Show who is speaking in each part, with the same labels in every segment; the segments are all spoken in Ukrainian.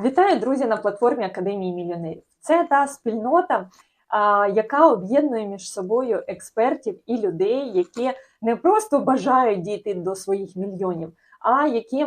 Speaker 1: Вітаю, друзі, на платформі Академії мільйонерів. Це та спільнота, яка об'єднує між собою експертів і людей, які не просто бажають дійти до своїх мільйонів, а які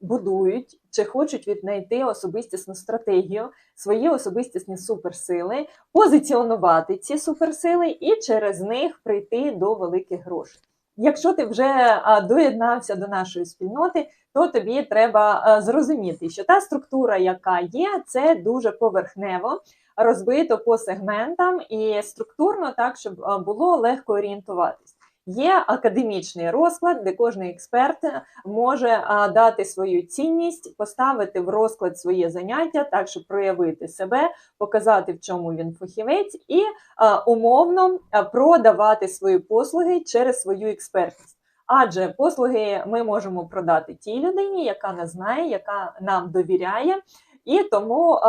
Speaker 1: будують чи хочуть віднайти особистісну стратегію, свої особистісні суперсили, позиціонувати ці суперсили і через них прийти до великих грошей. Якщо ти вже доєднався до нашої спільноти, то тобі треба е, зрозуміти, що та структура, яка є, це дуже поверхнево розбито по сегментам і структурно так, щоб е, було легко орієнтуватись. Є академічний розклад, де кожен експерт може е, дати свою цінність, поставити в розклад своє заняття, так щоб проявити себе, показати, в чому він фахівець, і е, умовно е, продавати свої послуги через свою експертність. Адже послуги ми можемо продати тій людині, яка нас знає, яка нам довіряє. І тому е,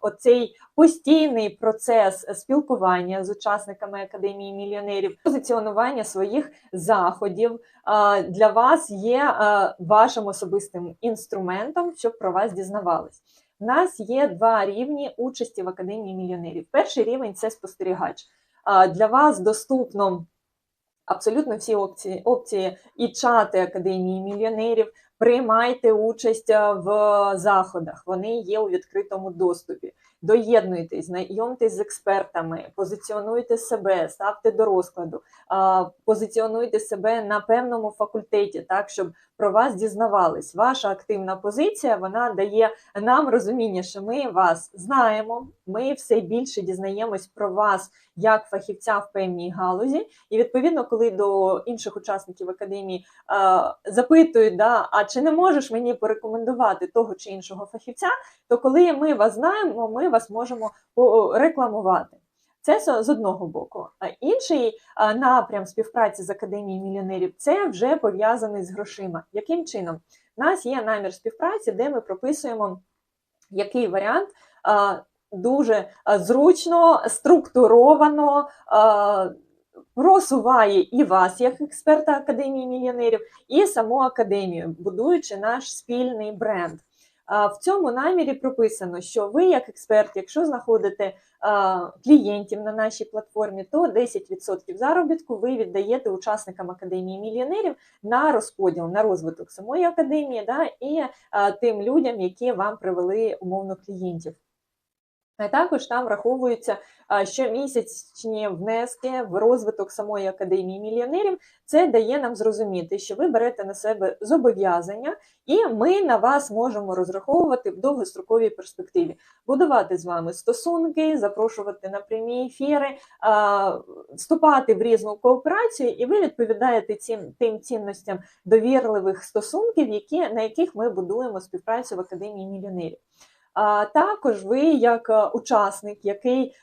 Speaker 1: оцей постійний процес спілкування з учасниками академії мільйонерів, позиціонування своїх заходів е, для вас є е, вашим особистим інструментом, щоб про вас дізнавались. У нас є два рівні участі в академії мільйонерів. Перший рівень це спостерігач. Для вас доступно абсолютно всі опції, опції і чати Академії мільйонерів. Приймайте участь е, в заходах, вони є у відкритому доступі. Доєднуйтесь, знайомтесь з експертами, позиціонуйте себе, ставте до розкладу, позиціонуйте себе на певному факультеті, так щоб про вас дізнавались. Ваша активна позиція вона дає нам розуміння, що ми вас знаємо. Ми все більше дізнаємось про вас як фахівця в певній галузі. І відповідно, коли до інших учасників академії е, запитують, да, а чи не можеш мені порекомендувати того чи іншого фахівця, то коли ми вас знаємо, ми вас можемо рекламувати. Це з одного боку. А інший напрям співпраці з академією мільйонерів це вже пов'язаний з грошима. Яким чином? У нас є намір співпраці, де ми прописуємо, який варіант дуже зручно, структуровано. Просуває і вас, як експерта Академії мільйонерів, і саму академію, будуючи наш спільний бренд. В цьому намірі прописано, що ви, як експерт, якщо знаходите клієнтів на нашій платформі, то 10% заробітку ви віддаєте учасникам Академії мільйонерів на розподіл, на розвиток самої академії, да, і тим людям, які вам привели умовно клієнтів. Також там враховуються щомісячні внески в розвиток самої академії мільйонерів. Це дає нам зрозуміти, що ви берете на себе зобов'язання, і ми на вас можемо розраховувати в довгостроковій перспективі, будувати з вами стосунки, запрошувати на прямі ефіри, вступати в різну кооперацію, і ви відповідаєте цим тим цінностям довірливих стосунків, які, на яких ми будуємо співпрацю в академії мільйонерів. Також ви, як е, учасник, який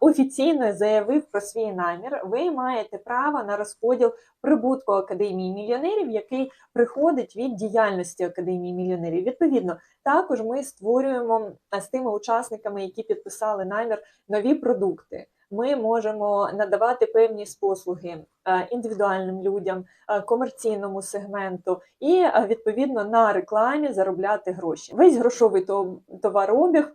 Speaker 1: офіційно заявив про свій намір, ви маєте право на розподіл прибутку Академії мільйонерів, який приходить від діяльності Академії мільйонерів. Відповідно, також ми створюємо з тими учасниками, які підписали намір, нові продукти. Ми можемо надавати певні послуги е, індивідуальним людям, е, комерційному сегменту і е, відповідно на рекламі заробляти гроші. Весь грошовий товарообіг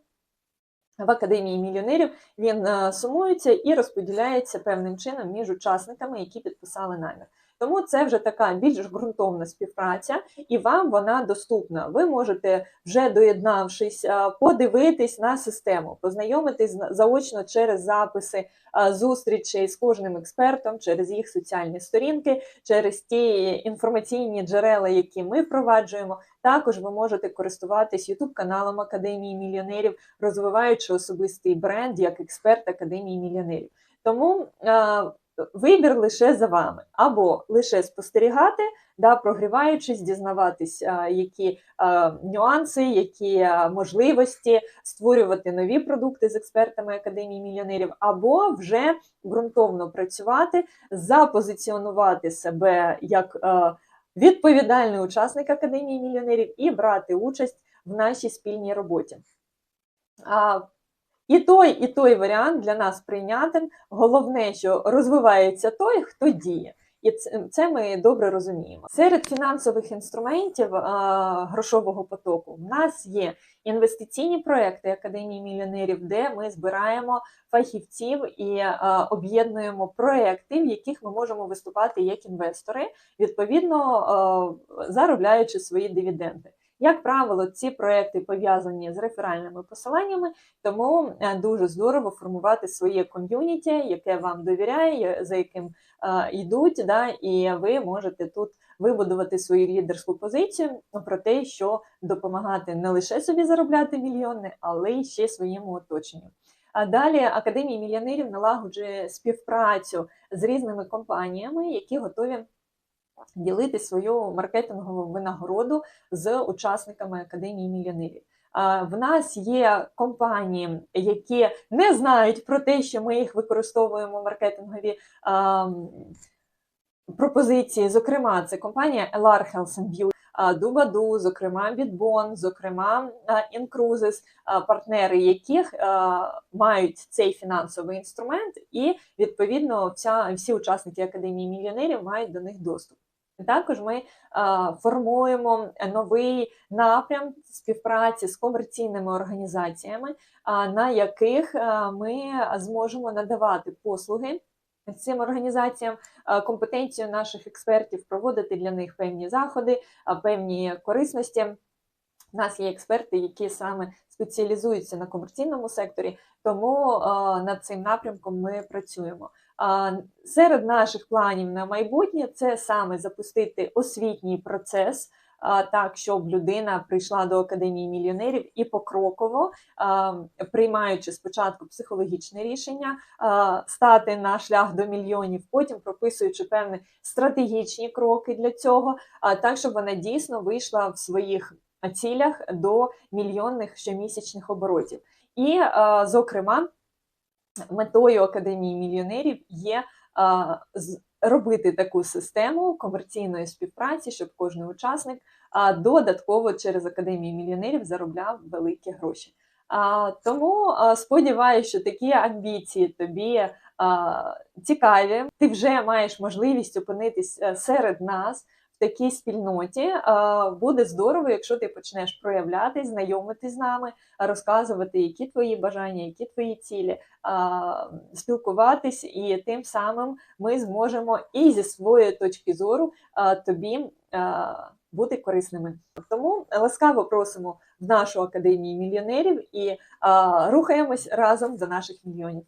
Speaker 1: в академії мільйонерів він сумується і розподіляється певним чином між учасниками, які підписали намір. Тому це вже така більш ґрунтовна співпраця, і вам вона доступна. Ви можете, вже доєднавшись, подивитись на систему, познайомитись заочно через записи зустрічей з кожним експертом, через їх соціальні сторінки, через ті інформаційні джерела, які ми впроваджуємо. Також ви можете користуватись youtube каналом Академії мільйонерів, розвиваючи особистий бренд як експерт Академії мільйонерів. Тому вибір лише за вами, або лише спостерігати, да, прогріваючись, дізнаватись, е, які е, нюанси, які е, можливості створювати нові продукти з експертами Академії мільйонерів, або вже ґрунтовно працювати, запозиціонувати себе як відповідальний учасник Академії мільйонерів і брати участь в нашій спільній роботі. І той, і той варіант для нас прийнятен. Головне, що розвивається той, хто діє. і це, ми добре розуміємо. Серед фінансових інструментів а, грошового потоку в нас є інвестиційні проекти Академії мільйонерів, де ми збираємо фахівців і об'єднуємо проекти, в яких ми можемо виступати як інвестори, відповідно а, заробляючи свої дивіденди. Як правило, ці проекти пов'язані з реферальними посиланнями, тому е, дуже здорово формувати своє ком'юніті, яке вам довіряє, за яким е, йдуть, да, і ви можете тут вибудувати свою лідерську позицію про те, що допомагати не лише собі заробляти мільйони, але й ще своєму оточенню. А далі Академія мільйонерів налагоджує співпрацю з різними компаніями, які готові ділити свою маркетингову винагороду з учасниками Академії мільйонерів. В нас є компанії, які не знають про те, що ми їх використовуємо в маркетингові пропозиції. Зокрема, це компанія LR Health and Beauty, Дубаду, зокрема Бітбон, зокрема а, партнери яких мають цей фінансовий інструмент, і відповідно вся, всі учасники Академії мільйонерів мають до них доступ. Також ми формуємо новий напрям співпраці з комерційними організаціями, на яких ми зможемо надавати послуги цим організаціям, компетенцію наших експертів, проводити для них певні заходи, певні корисності. У нас є експерти, які саме спеціалізуються на комерційному секторі, тому над цим напрямком ми працюємо. Серед наших планів на майбутнє це саме запустити освітній процес. Так, щоб людина прийшла до академії мільйонерів і покроково, приймаючи спочатку психологічне рішення, стати на шлях до мільйонів, потім прописуючи певні стратегічні кроки для цього, так, щоб вона дійсно вийшла в своїх цілях до мільйонних щомісячних оборотів. І, зокрема, метою Академії мільйонерів є робити таку систему комерційної співпраці, щоб кожен учасник додатково через Академію мільйонерів заробляв великі гроші. Тому сподіваюся, що такі амбіції тобі цікаві. Ти вже маєш можливість опинитись е, серед нас такій спільноті. Буде здорово, якщо ти почнеш проявляти, знайомитись з нами, розказувати, які твої бажання, які твої цілі спілкуватись, і тим самим ми зможемо і зі своєї точки зору тобі бути корисними. Тому ласкаво просимо в нашу академію мільйонерів і рухаємось разом до наших мільйонів.